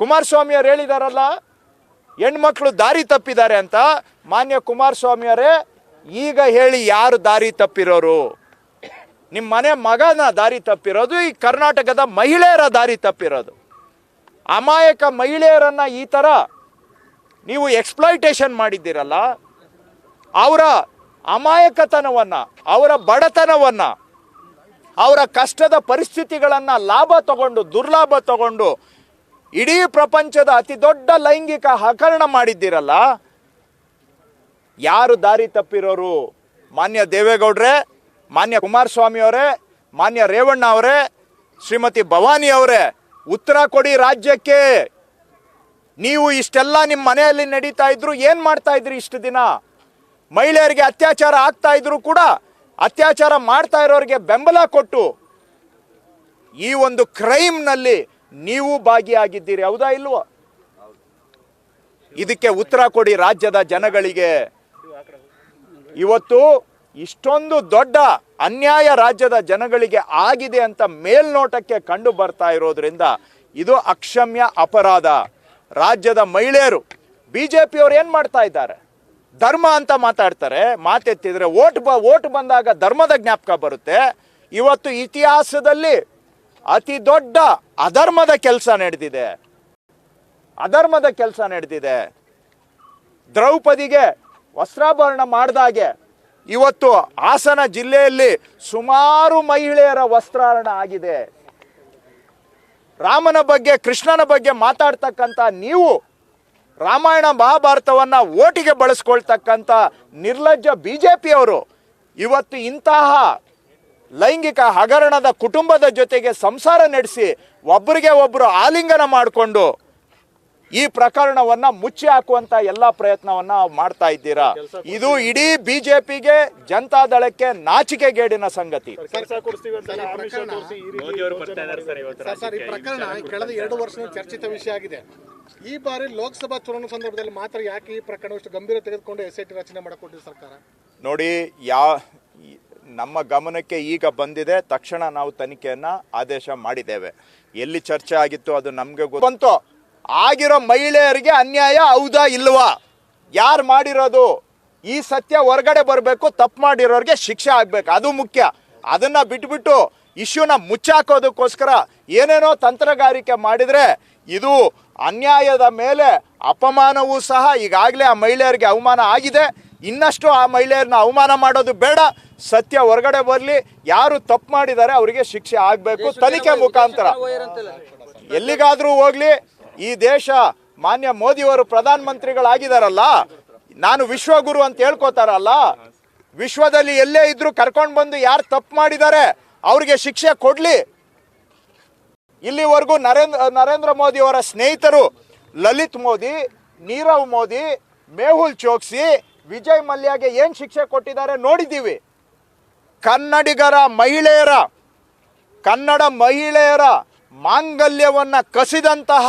ಕುಮಾರಸ್ವಾಮಿ ಅವ್ರು ಹೇಳಿದಾರಲ್ಲ, ಹೆಣ್ಮಕ್ಳು ದಾರಿ ತಪ್ಪಿದ್ದಾರೆ ಅಂತ ಮಾನ್ಯ ಕುಮಾರಸ್ವಾಮಿ ಅವರೇ ಈಗ ಹೇಳಿ ಯಾರು ದಾರಿ ತಪ್ಪಿರೋರು? ನಿಮ್ಮ ಮನೆ ಮಗನ ದಾರಿ ತಪ್ಪಿರೋದು, ಈ ಕರ್ನಾಟಕದ ಮಹಿಳೆಯರ ದಾರಿ ತಪ್ಪಿರೋದು. ಅಮಾಯಕ ಮಹಿಳೆಯರನ್ನು ಈ ಥರ ನೀವು ಎಕ್ಸ್ಪ್ಲಾಯ್ಟೇಷನ್ ಮಾಡಿದ್ದೀರಲ್ಲ, ಅವರ ಅಮಾಯಕತನವನ್ನು, ಅವರ ಬಡತನವನ್ನು, ಅವರ ಕಷ್ಟದ ಪರಿಸ್ಥಿತಿಗಳನ್ನು ಲಾಭ ತಗೊಂಡು ದುರ್ಲಾಭ ತಗೊಂಡು ಇಡೀ ಪ್ರಪಂಚದ ಅತಿ ದೊಡ್ಡ ಲೈಂಗಿಕ ಹಗರಣ ಮಾಡಿದ್ದೀರಲ್ಲ, ಯಾರು ದಾರಿ ತಪ್ಪಿರೋರು? ಮಾನ್ಯ ದೇವೇಗೌಡ್ರೆ, ಮಾನ್ಯ ಕುಮಾರಸ್ವಾಮಿ ಅವರೇ ಮಾನ್ಯ ರೇವಣ್ಣ ಅವರೇ, ಶ್ರೀಮತಿ ಭವಾನಿ ಅವರೇ, ಉತ್ತರ ಕೊಡಿ ರಾಜ್ಯಕ್ಕೆ. ನೀವು ಇಷ್ಟೆಲ್ಲ ನಿಮ್ಮ ಮನೆಯಲ್ಲಿ ನಡೀತಾ ಇದ್ರು ಏನ್ ಮಾಡ್ತಾ ಇದ್ರಿ ಇಷ್ಟು ದಿನ? ಮಹಿಳೆಯರಿಗೆ ಅತ್ಯಾಚಾರ ಆಗ್ತಾ ಇದ್ರು ಕೂಡ ಅತ್ಯಾಚಾರ ಮಾಡ್ತಾ ಇರೋರಿಗೆ ಬೆಂಬಲ ಕೊಟ್ಟು ಈ ಒಂದು ಕ್ರೈಮ್ನಲ್ಲಿ ನೀವು ಭಾಗಿಯಾಗಿದ್ದೀರಿ, ಹೌದಾ ಇಲ್ವೋ? ಇದಕ್ಕೆ ಉತ್ತರ ಕೊಡಿ ರಾಜ್ಯದ ಜನಗಳಿಗೆ. ಇವತ್ತು ಇಷ್ಟೊಂದು ದೊಡ್ಡ ಅನ್ಯಾಯ ರಾಜ್ಯದ ಜನಗಳಿಗೆ ಆಗಿದೆ ಅಂತ ಮೇಲ್ನೋಟಕ್ಕೆ ಕಂಡು ಬರ್ತಾ ಇರೋದ್ರಿಂದ ಇದು ಅಕ್ಷಮ್ಯ ಅಪರಾಧ. ರಾಜ್ಯದ ಮಹಿಳೆಯರು ಬಿ ಬಿಜೆಪಿಯವರು ಏನು ಮಾಡ್ತಾ ಇದ್ದಾರೆ? ಧರ್ಮ ಅಂತ ಮಾತಾಡ್ತಾರೆ, ಮಾತೆತ್ತಿದ್ರೆ ಓಟ್ ಬ, ಓಟ್ ಬಂದಾಗ ಧರ್ಮದ ಜ್ಞಾಪಕ ಬರುತ್ತೆ. ಇವತ್ತು ಇತಿಹಾಸದಲ್ಲಿ ಅತಿ ದೊಡ್ಡ ಅಧರ್ಮದ ಕೆಲಸ ನಡೆದಿದೆ. ಅಧರ್ಮದ ಕೆಲಸ ನಡೆದಿದೆ. ದ್ರೌಪದಿಗೆ ವಸ್ತ್ರಾಭರಣ ಮಾಡಿದಾಗೆ ಇವತ್ತು ಹಾಸನ ಜಿಲ್ಲೆಯಲ್ಲಿ ಸುಮಾರು ಮಹಿಳೆಯರ ವಸ್ತ್ರಾರಣ ಆಗಿದೆ. ರಾಮನ ಬಗ್ಗೆ, ಕೃಷ್ಣನ ಬಗ್ಗೆ ಮಾತಾಡ್ತಕ್ಕಂಥ ನೀವು ರಾಮಾಯಣ ಮಹಾಭಾರತವನ್ನ ಓಟಿಗೆ ಬಳಸ್ಕೊಳ್ತಕ್ಕಂಥ ನಿರ್ಲಜ್ಜ ಬಿಜೆಪಿಯವರು ಇವತ್ತು ಇಂತಹ ಲೈಂಗಿಕ ಹಗರಣದ ಕುಟುಂಬದ ಜೊತೆಗೆ ಸಂಸಾರ ನಡೆಸಿ ಒಬ್ಬರಿಗೆ ಒಬ್ಬರು ಆಲಿಂಗನ ಮಾಡಿಕೊಂಡು ಈ ಪ್ರಕರಣವನ್ನ ಮುಚ್ಚಿ ಹಾಕುವಂತ ಎಲ್ಲ ಪ್ರಯತ್ನವನ್ನ ಮಾಡ್ತಾ ಇದ್ದೀರಾ? ಇದು ಇಡೀ ಬಿಜೆಪಿಗೆ ಜನತಾದಳಕ್ಕೆ ನಾಚಿಕೆಗೇಡಿನ ಸಂಗತಿ. ಕೆಲಸ ಕೊಡಿಸ್ತೀವಿ ಅಂತ ಆಮಿಷ ತೋರಿಸಿ ಈ ರೀತಿ ಮೋದಿ ಅವರು ಬರ್ತಾ ಇದ್ದಾರೆ ಸರ್ ಇವತ್ತು ಸರ್ ಸರ್ ಈ ಪ್ರಕರಣ ಕಳೆದ ಎರಡು ವರ್ಷದ ಚರ್ಚಿತ ವಿಷಯ ಆಗಿದೆ. ಈ ಬಾರಿ ಲೋಕಸಭಾ ಚುನಾವಣೆ ಸಂದರ್ಭದಲ್ಲಿ ಮಾತ್ರ ಯಾಕೆ ಈ ಪ್ರಕರಣ ಇಷ್ಟು ಗಂಭೀರ ತೆಗೆದುಕೊಂಡು ಎಸ್ ಐ ಟಿ ರಚನೆ ಮಾಡಿಕೊಂಡಿದೆ ಸರ್ಕಾರ? ನೋಡಿ ಯಾ ಈ- ನಮ್ಮ ಗಮನಕ್ಕೆ ಈಗ ಬಂದಿದೆ. ತಕ್ಷಣ ನಾವು ತನಿಖೆಯನ್ನ ಆದೇಶ ಮಾಡಿದ್ದೇವೆ. ಎಲ್ಲಿ ಚರ್ಚೆ ಆಗಿತ್ತು ಅದು ನಮಗೆ ಗೊತ್ತು. ಆಗಿರೋ ಮಹಿಳೆಯರಿಗೆ ಅನ್ಯಾಯ ಹೌದಾ ಇಲ್ವಾ? ಯಾರು ಮಾಡಿರೋದು? ಈ ಸತ್ಯ ಹೊರಗಡೆ ಬರಬೇಕು, ತಪ್ಪು ಮಾಡಿರೋರಿಗೆ ಶಿಕ್ಷೆ ಆಗ್ಬೇಕು. ಅದು ಮುಖ್ಯ. ಅದನ್ನ ಬಿಟ್ಬಿಟ್ಟು ಇಶ್ಯೂನ ಮುಚ್ಚಾಕೋದಕ್ಕೋಸ್ಕರ ಏನೇನೋ ತಂತ್ರಗಾರಿಕೆ ಮಾಡಿದ್ರೆ ಇದು ಅನ್ಯಾಯದ ಮೇಲೆ ಅಪಮಾನವೂ ಸಹ ಈಗಾಗಲೇ ಆ ಮಹಿಳೆಯರಿಗೆ ಅವಮಾನ ಆಗಿದೆ. ಇನ್ನಷ್ಟು ಆ ಮಹಿಳೆಯರನ್ನ ಅವಮಾನ ಮಾಡೋದು ಬೇಡ. ಸತ್ಯ ಹೊರಗಡೆ ಬರಲಿ. ಯಾರು ತಪ್ಪು ಮಾಡಿದ್ದಾರೆ ಅವರಿಗೆ ಶಿಕ್ಷೆ ಆಗಬೇಕು. ತನಿಖೆ ಮುಖಾಂತರ. ಎಲ್ಲಿಗಾದರೂ ಹೋಗ್ಲಿ. ಈ ದೇಶ ಮಾನ್ಯ ಮೋದಿಯವರು ಪ್ರಧಾನ ಮಂತ್ರಿಗಳಾಗಿದಾರಲ್ಲ ನಾನು ವಿಶ್ವಗುರು ಅಂತ ಹೇಳ್ಕೋತಾರಲ್ಲ. ವಿಶ್ವದಲ್ಲಿ ಎಲ್ಲೇ ಇದ್ರು ಕರ್ಕೊಂಡು ಬಂದು ಯಾರು ತಪ್ಪು ಮಾಡಿದ್ದಾರೆ ಅವರಿಗೆ ಶಿಕ್ಷೆ ಕೊಡಲಿ. ಇಲ್ಲಿವರೆಗೂ ನರೇಂದ್ರ ನರೇಂದ್ರ ಮೋದಿಯವರ ಸ್ನೇಹಿತರು ಲಲಿತ್ ಮೋದಿ ನೀರವ್ ಮೋದಿ ಮೇಹುಲ್ ಚೋಕ್ಸಿ ವಿಜಯ್ ಮಲ್ಯಗೆ ಏನ್ ಶಿಕ್ಷೆ ಕೊಟ್ಟಿದ್ದಾರೆ ನೋಡಿದ್ದೀವಿ. ಕನ್ನಡಿಗರ ಮಹಿಳೆಯರ, ಕನ್ನಡ ಮಹಿಳೆಯರ ಮಾಂಗಲ್ಯವನ್ನ ಕಸಿದಂತಹ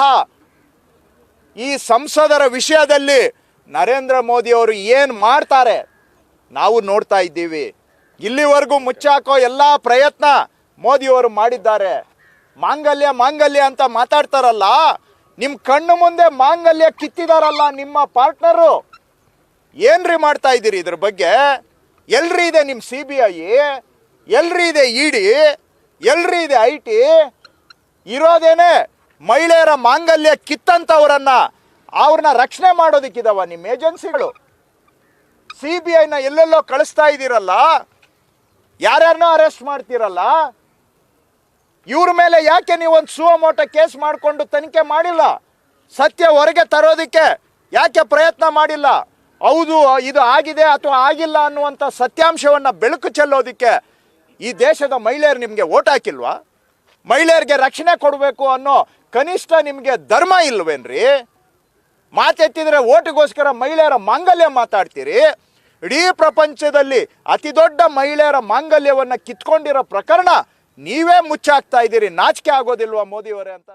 ಈ ಸಂಸದರ ವಿಷಯದಲ್ಲಿ ನರೇಂದ್ರ ಮೋದಿ ಅವರು ಏನು ಮಾಡ್ತಾರೆ ನಾವು ನೋಡ್ತಾ ಇದ್ದೀವಿ. ಇಲ್ಲಿವರೆಗೂ ಮುಚ್ಚಾಕೋ ಎಲ್ಲ ಪ್ರಯತ್ನ ಮೋದಿಯವರು ಮಾಡಿದ್ದಾರೆ. ಮಾಂಗಲ್ಯ ಮಾಂಗಲ್ಯ ಅಂತ ಮಾತಾಡ್ತಾರಲ್ಲ ನಿಮ್ಮ ಕಣ್ಣು ಮುಂದೆ ಮಾಂಗಲ್ಯ ಕಿತ್ತಿದಾರಲ್ಲ ನಿಮ್ಮ ಪಾರ್ಟ್ನರು. ಏನ್ರಿ ಮಾಡ್ತಾ ಇದ್ದೀರಿ ಇದ್ರ ಬಗ್ಗೆ? ಎಲ್ರಿ ಇದೆ ನಿಮ್ಮ ಸಿ ಬಿ ಐ ಎಲ್ರಿ ಇದೆ ಇಡಿ ಎಲ್ರಿ ಇದೆ ಐ ಟಿ ಇರೋದೇನೆ ಮಹಿಳೆಯರ ಮಾಂಗಲ್ಯ ಕಿತ್ತಂಥವ್ರನ್ನ ಅವ್ರನ್ನ ರಕ್ಷಣೆ ಮಾಡೋದಕ್ಕಿದಾವ ನಿಮ್ಮ ಏಜೆನ್ಸಿಗಳು. ಸಿ ಬಿ ಐನ ಎಲ್ಲೆಲ್ಲೋ ಕಳಿಸ್ತಾ ಇದ್ದೀರಲ್ಲ, ಯಾರ್ಯಾರನ್ನೋ ಅರೆಸ್ಟ್ ಮಾಡ್ತೀರಲ್ಲ, ಇವ್ರ ಮೇಲೆ ಯಾಕೆ ನೀವು ಒಂದು ಸುವಮೋಟ ಕೇಸ್ ಮಾಡಿಕೊಂಡು ತನಿಖೆ ಮಾಡಿಲ್ಲ? ಸತ್ಯ ಹೊರಗೆ ತರೋದಕ್ಕೆ ಯಾಕೆ ಪ್ರಯತ್ನ ಮಾಡಿಲ್ಲ? ಹೌದು, ಇದು ಆಗಿದೆ ಅಥವಾ ಆಗಿಲ್ಲ ಅನ್ನುವಂಥ ಸತ್ಯಾಂಶವನ್ನ ಬೆಳಕು ಚೆಲ್ಲೋದಕ್ಕೆ ಈ ದೇಶದ ಮಹಿಳೆಯರು ನಿಮಗೆ ಓಟ್ ಹಾಕಿಲ್ವಾ? ಮಹಿಳೆಯರಿಗೆ ರಕ್ಷಣೆ ಕೊಡಬೇಕು ಅನ್ನೋ ಕನಿಷ್ಠ ನಿಮಗೆ ಧರ್ಮ ಇಲ್ವೇನ್ರಿ? ಮಾತೆತ್ತಿದ್ರೆ ಓಟಿಗೋಸ್ಕರ ಮಹಿಳೆಯರ ಮಾಂಗಲ್ಯ ಮಾತಾಡ್ತೀರಿ? ಇಡೀ ಪ್ರಪಂಚದಲ್ಲಿ ಅತಿ ದೊಡ್ಡ ಮಹಿಳೆಯರ ಮಾಂಗಲ್ಯವನ್ನು ಕಿತ್ಕೊಂಡಿರೋ ಪ್ರಕರಣ ನೀವೇ ಮುಚ್ಚಾಕ್ತಾ ಇದ್ದೀರಿ. ನಾಚಿಕೆ ಆಗೋದಿಲ್ವಾ ಮೋದಿಯವರೇ ಅಂತ?